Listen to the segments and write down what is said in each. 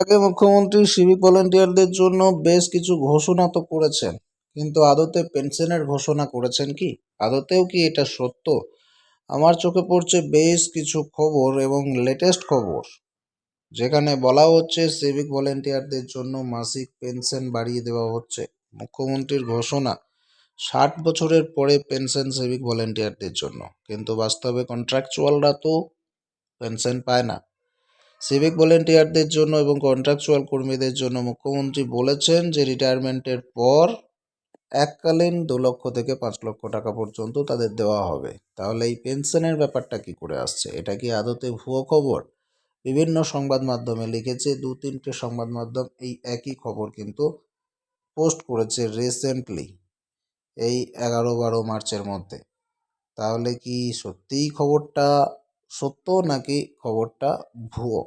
আগে মুখ্যমন্ত্রী সিভিক ভলেন্টিয়ারদের জন্য বেশ কিছু ঘোষণা তো করেছেন। কিন্তু আদতে পেনশনের ঘোষণা করেছেন কি? আদতেও কি এটা সত্য? আমার চোখে পড়ছে বেশ কিছু খবর এবং লেটেস্ট খবর। যেখানে বলা হচ্ছে সিভিক ভলেন্টিয়ারদের জন্য মাসিক পেনশন বাড়িয়ে দেওয়া হচ্ছে। মুখ্যমন্ত্রীর ঘোষণা, ষাট বছরের পরে পেনশন সিভিক ভলেন্টিয়ারদের জন্য। কিন্তু বাস্তবে কন্ট্রাকচুয়ালরা তো পেনশন পায় না। সিভিক ভলেন্টিয়ারদের জন্য এবং কন্ট্রাকচুয়াল কর্মীদের জন্য মুখ্যমন্ত্রী বলেছেন যে রিটায়ারমেন্টের পর এককালীন দু লক্ষ থেকে পাঁচ লক্ষ টাকা পর্যন্ত তাদের দেওয়া হবে। তাহলে এই পেনশনের ব্যাপারটা কি করে আসছে? এটা কি আদতে ভুয়ো খবর? বিভিন্ন সংবাদ মাধ্যমে লিখেছে, দু তিনটে সংবাদ মাধ্যম এই একই খবর কিন্তু পোস্ট করেছে রিসেন্টলি এই এগারো বারো মার্চের মধ্যে। তাহলে কি সত্যিই খবরটা সত্য নাকি খবরটা ভুয়ো?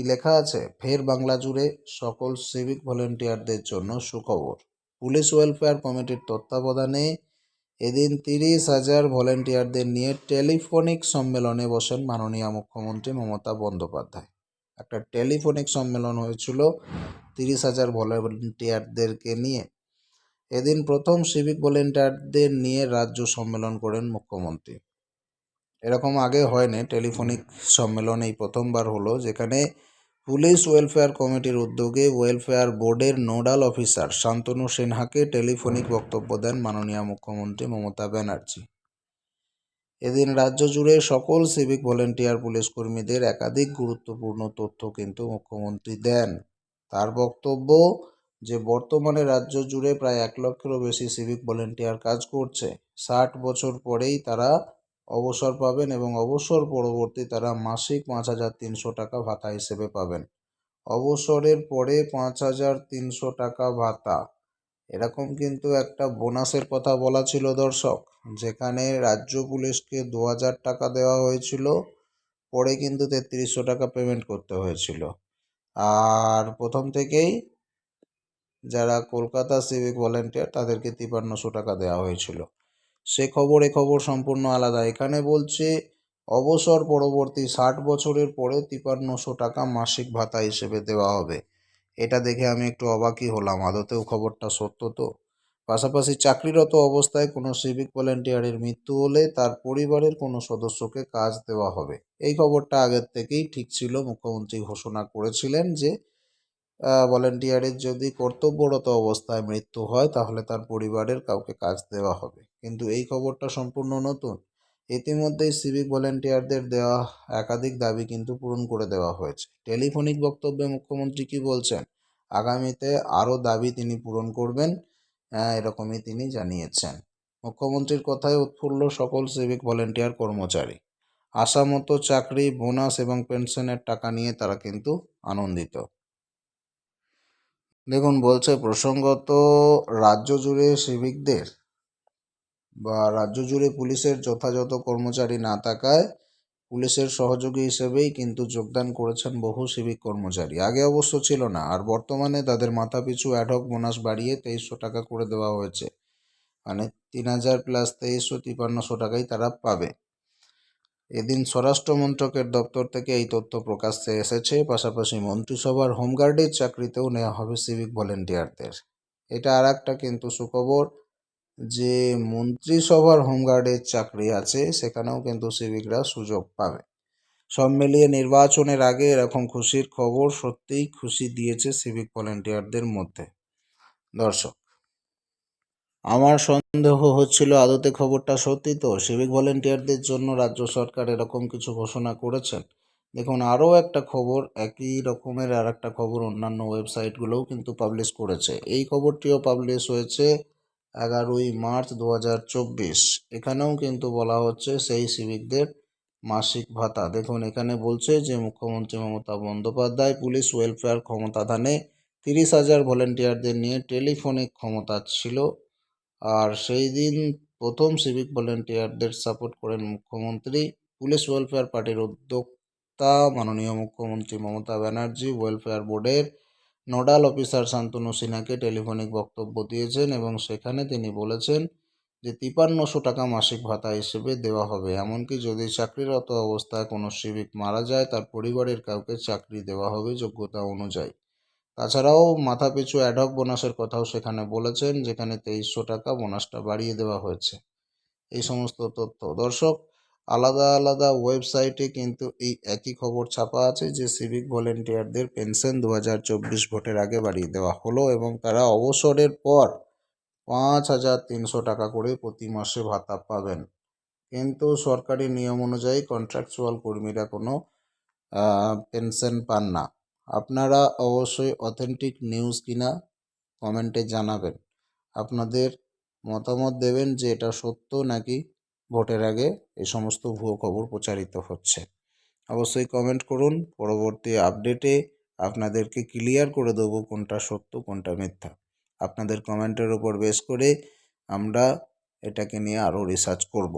কি লেখা আছে? ফের বাংলা জুড়ে সকল সিভিক ভলেন্টিয়ারদের জন্য সুখবর। পুলিশ ওয়েলফেয়ার কমিটির তত্ত্বাবধানে এদিন তিরিশ হাজার ভলেন্টিয়ারদের নিয়ে টেলিফোনিক সম্মেলনে বসেন মাননীয় মুখ্যমন্ত্রী মমতা বন্দ্যোপাধ্যায়। একটা টেলিফোনিক সম্মেলন হয়েছিল তিরিশ হাজার ভলেন্টিয়ারদেরকে নিয়ে। এদিন প্রথম সিভিক ভলেন্টিয়ারদের নিয়ে রাজ্য সম্মেলন করেন মুখ্যমন্ত্রী। এরকম আগে হয়নি টেলিফোনিক সম্মেলন এই প্রথমবার হলো, যেখানে পুলিশ ওয়েলফেয়ার কমিটির উদ্যোগে ওয়েলফেয়ার বোর্ডের নোডাল অফিসার শান্তনু সিনহাকে টেলিফোনিক বক্তব্য দেন মাননীয় মুখ্যমন্ত্রী মমতা ব্যানার্জি। এদিন রাজ্য জুড়ে সকল সিভিক ভলেন্টিয়ার পুলিশ কর্মীদের একাধিক গুরুত্বপূর্ণ তথ্য কিন্তু মুখ্যমন্ত্রী দেন। তার বক্তব্য যে, বর্তমানে রাজ্য জুড়ে প্রায় এক লক্ষেরও বেশি সিভিক ভলেন্টিয়ার কাজ করছে। ষাট বছর পরেই তারা অবসর পাবেন এবং অবসর পরবর্তী তারা মাসিক পাঁচ হাজার তিনশো টাকা ভাতা হিসেবে পাবেন। অবসরের পরে পাঁচ হাজার তিনশো টাকা ভাতা। এরকম কিন্তু একটা বোনাসের কথা বলা ছিল দর্শক, যেখানে রাজ্য পুলিশকে দু হাজার টাকা দেওয়া হয়েছিল, পরে কিন্তু তেত্রিশশো টাকা পেমেন্ট করতে হয়েছিল। আর প্রথম থেকেই যারা কলকাতা সিভিক ভলেন্টিয়ার তাদেরকে তিপান্নশো টাকা দেওয়া হয়েছিল। সে খবর এ খবর সম্পূর্ণ আলাদা। এখানে বলছে, অবসর পরবর্তী ষাট বছরের পরে তিপান্নশো টাকা মাসিক ভাতা হিসেবে দেওয়া হবে। এটা দেখে আমি একটু অবাকই হলাম। আদতেও খবরটা সত্য তো? পাশাপাশি চাকরিরত অবস্থায় কোনো সিভিক ভলেন্টিয়ারের মৃত্যু হলে তার পরিবারের কোনো সদস্যকে কাজ দেওয়া হবে। এই খবরটা আগের থেকেই ঠিক ছিল। মুখ্যমন্ত্রী ঘোষণা করেছিলেন যে ভলেন্টিয়ারের যদি কর্তব্যরত অবস্থায় মৃত্যু হয়, তাহলে তার পরিবারের কাউকে কাজ দেওয়া হবে। কিন্তু এই খবরটা সম্পূর্ণ নতুন। ইতিমধ্যেই সিভিক ভলেন্টিয়ারদের দেওয়া একাধিক দাবি কিন্তু পূরণ করে দেওয়া হয়েছে। টেলিফোনিক বক্তব্যে মুখ্যমন্ত্রী কি বলছেন? আগামীতে আরও দাবি তিনি পূরণ করবেন এরকমই তিনি জানিয়েছেন। মুখ্যমন্ত্রীর কথায় উৎফুল্ল সকল সিভিক ভলেন্টিয়ার কর্মচারী। আশামতো চাকরি, বোনাস এবং পেনশনের টাকা নিয়ে তারা কিন্তু আনন্দিত। দেখুন, বলছে প্রসঙ্গত, রাজ্য জুড়ে সিভিকদের বা রাজ্য জুড়ে পুলিশের যথাযথ কর্মচারী না থাকায় পুলিশের সহযোগী হিসেবেই কিন্তু যোগদান করেছেন বহু সিভিক কর্মচারী। আগে অবশ্য ছিল না, আর বর্তমানে তাদের মাথাপিছু অ্যাডহক বোনাস বাড়িয়ে তেইশশো টাকা করে দেওয়া হয়েছে। মানে তিন হাজার প্লাস তেইশশো তিপান্নশো টাকাই তারা পাবে। এদিন স্বরাষ্ট্র মন্ত্রকের দপ্তর থেকে এই তথ্য প্রকাশ্যে এসেছে। পাশাপাশি মন্ত্রিসভার হোমগার্ডের চাকরিতেও নেওয়া হবে সিভিক ভলেন্টিয়ারদের। এটা আর একটা কিন্তু সুখবর। যে মন্ত্রিসভার হোমগার্ডের চাকরি আছে, সেখানেও কিন্তু সিভিকরা সুযোগ পাবে। সব মিলিয়ে নির্বাচনের আগে এরকম খুশির খবর সত্যিই খুশি দিয়েছে সিভিক ভলেন্টিয়ারদের মধ্যে। দর্শক, আমার সন্দেহ হচ্ছিল আদতে খবরটা সত্যি তো? সিভিক ভলেন্টিয়ারদের জন্য রাজ্য সরকার এরকম কিছু ঘোষণা করেছেন? দেখুন, আরও একটা খবর, একই রকমের আর একটা খবর অন্যান্য ওয়েবসাইটগুলোও কিন্তু পাবলিশ করেছে। এই খবরটিও পাবলিশ হয়েছে এগারোই মার্চ দু হাজার চব্বিশ। এখানেও কিন্তু বলা হচ্ছে সেই সিভিকদের মাসিক ভাতা। দেখুন, এখানে বলছে যে মুখ্যমন্ত্রী মমতা বন্দ্যোপাধ্যায় পুলিশ ওয়েলফেয়ার ক্ষমতাধানে তিরিশ হাজার ভলেন্টিয়ারদের নিয়ে টেলিফোনিক ক্ষমতা ছিল। আর সেই দিন প্রথম সিভিক ভলেন্টিয়ারদের সাপোর্ট করেন মুখ্যমন্ত্রী, পুলিশ ওয়েলফেয়ার পার্টির উদ্যোক্তা মাননীয় মুখ্যমন্ত্রী মমতা ব্যানার্জি, ওয়েলফেয়ার বোর্ডের নোডাল অফিসার শান্তনু সিনহাকে টেলিফোনিক বক্তব্য দিয়েছেন এবং সেখানে তিনি বলেছেন যে তিপান্নশো টাকা মাসিক ভাতা হিসেবে দেওয়া হবে। এমনকি যদি চাকরিরত অবস্থায় কোনো সিভিক মারা যায়, তার পরিবারের কাউকে চাকরি দেওয়া হবে যোগ্যতা অনুযায়ী। তাছাড়াও মাথাপিছু অ্যাডহক বোনাসের কথাও সেখানে বলেছেন, যেখানে তেইশশো টাকা বোনাসটা বাড়িয়ে দেওয়া হয়েছে। এই সমস্ত তথ্য। দর্শক আলাদা আলাদা ওয়েবসাইটে কিন্তু এই একই খবর ছাপা আছে যে সিভিক ভলেন্টিয়ারদের পেনশন দু হাজার চব্বিশ ভোটের আগে বাড়িয়ে দেওয়া হলো এবং তারা অবসরের পর পাঁচ হাজার তিনশো টাকা করে প্রতি মাসে ভাতা পাবেন। কিন্তু সরকারি নিয়ম অনুযায়ী কন্ট্রাকচুয়াল কর্মীরা কোনো পেনশন পান না। আপনারা অবশ্যই অথেন্টিক নিউজ কিনা কমেন্টে জানাবেন। আপনাদের মতামত দেবেন যে এটা সত্য নাকি ভোটের আগে এই সমস্ত ভুয়ো খবর প্রচারিত হচ্ছে। অবশ্যই কমেন্ট করুন। পরবর্তী আপডেটে আপনাদেরকে ক্লিয়ার করে দেবো কোনটা সত্য, কোনটা মিথ্যা। আপনাদের কমেন্টের ওপর বেস করে আমরা এটাকে নিয়ে আরও রিসার্চ করব।